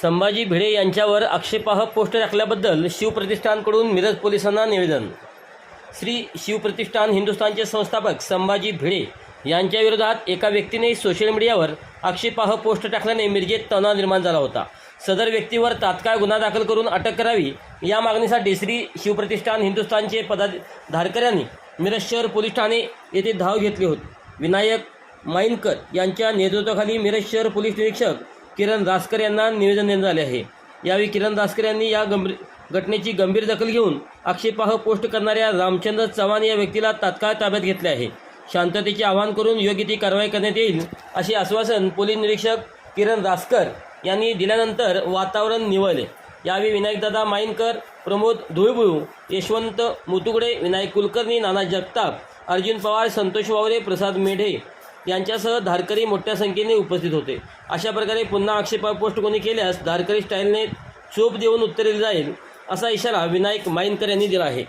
संभाजी भिडे यांच्यावर आक्षेपाह पोस्ट टाकल्याबद्दल शिवप्रतिष्ठानकडून मिरज पोलिसांना निवेदन. श्री शिवप्रतिष्ठान हिंदुस्थानचे संस्थापक संभाजी भिडे यांच्याविरोधात एका व्यक्तीने सोशल मीडियावर आक्षेपाह पोस्ट टाकल्याने मिरजेत तणाव निर्माण झाला होता. सदर व्यक्तीवर तात्काळ गुन्हा दाखल करून अटक करावी या मागणीसाठी श्री शिवप्रतिष्ठान हिंदुस्थानचे पदा धारकऱ्यांनी मिरज शहर पोलीस ठाणे येथे धाव घेतली होती. विनायक माईनकर यांच्या नेतृत्वाखाली मिरज शहर पोलीस निरीक्षक किरण दासकर यांना निवेदन देण्यात आले आहे. यावेळी किरण दासकर यांनी या गंभीर घटनेची गंभीर दखल घेऊन आक्षेपाह पोस्ट करणाऱ्या रामचंद्र चव्हाण या व्यक्तीला तात्काळ ताब्यात घेतले आहे. शांततेचे आवाहन करून योग्य ती कारवाई करण्यात येईल असे आश्वासन पोलीस निरीक्षक किरण रासकर यांनी दिल्यानंतर वातावरण निवळले. यावेळी विनायकदादा माईनकर प्रमोद धुळबुळू यशवंत मुतुगडे विनायक कुलकर्णी नाना जगताप अर्जुन पवार संतोष वावरे प्रसाद मेढे यांच्यासह धारकरी मोठ्या संख्येने उपस्थित होते. अशा प्रकारे पुन्हा आक्षेपार्ह पोस्ट कोणी केल्यास धारकरी स्टाईलने चोप देऊन उत्तर दिले जाईल असा इशारा विनायक माईनकर यांनी दिला आहे.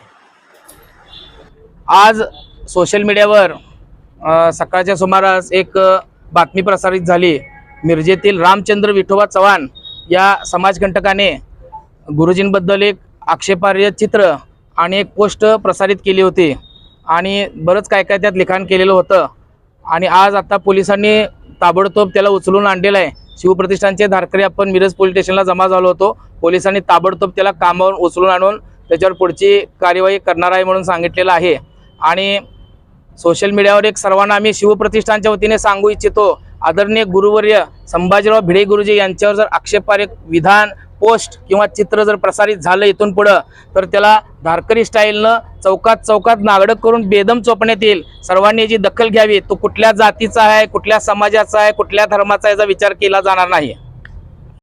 आज सोशल मीडियावर सकाळच्या सुमारास एक बातमी प्रसारित झाली. मिरजेतील रामचंद्र विठोबा चव्हाण या समाजकंटकाने गुरुजींबद्दल एक आक्षेपार्ह चित्र आणि एक पोस्ट प्रसारित केली होती. आणि बरंच काय काय त्यात लिखाण केलेलं होतं. आणि आज आता पोलिसांनी ताबडतोब त्याला उचलून आणलेलं आहे. शिवप्रतिष्ठानचे धारकरी आपण मिरज पोलीस स्टेशनला जमा झालो होतो. पोलिसांनी ताबडतोब त्याला कामावर उचलून आणून त्याच्यावर पुढची कार्यवाही करणार आहे म्हणून सांगितलेलं आहे. आणि सोशल मीडियावर एक सर्वांना आम्ही शिवप्रतिष्ठानच्या वतीने सांगू इच्छितो. आदरणीय गुरुवर्य संभाजीराव भिडे गुरुजी यांच्यावर जर आक्षेपार्ह विधान पोस्ट किंवा चित्र जर प्रसारित झालं इथून पुढं तर त्याला धारकरी स्टाईलनं चौकात चौकात नागडक करून बेदम चोपण्यात येईल. सर्वांनी याची दखल घ्यावी तो कुठल्या जातीचा आहे कुठल्या समाजाचा आहे कुठल्या धर्माचा याचा विचार केला जाणार नाही.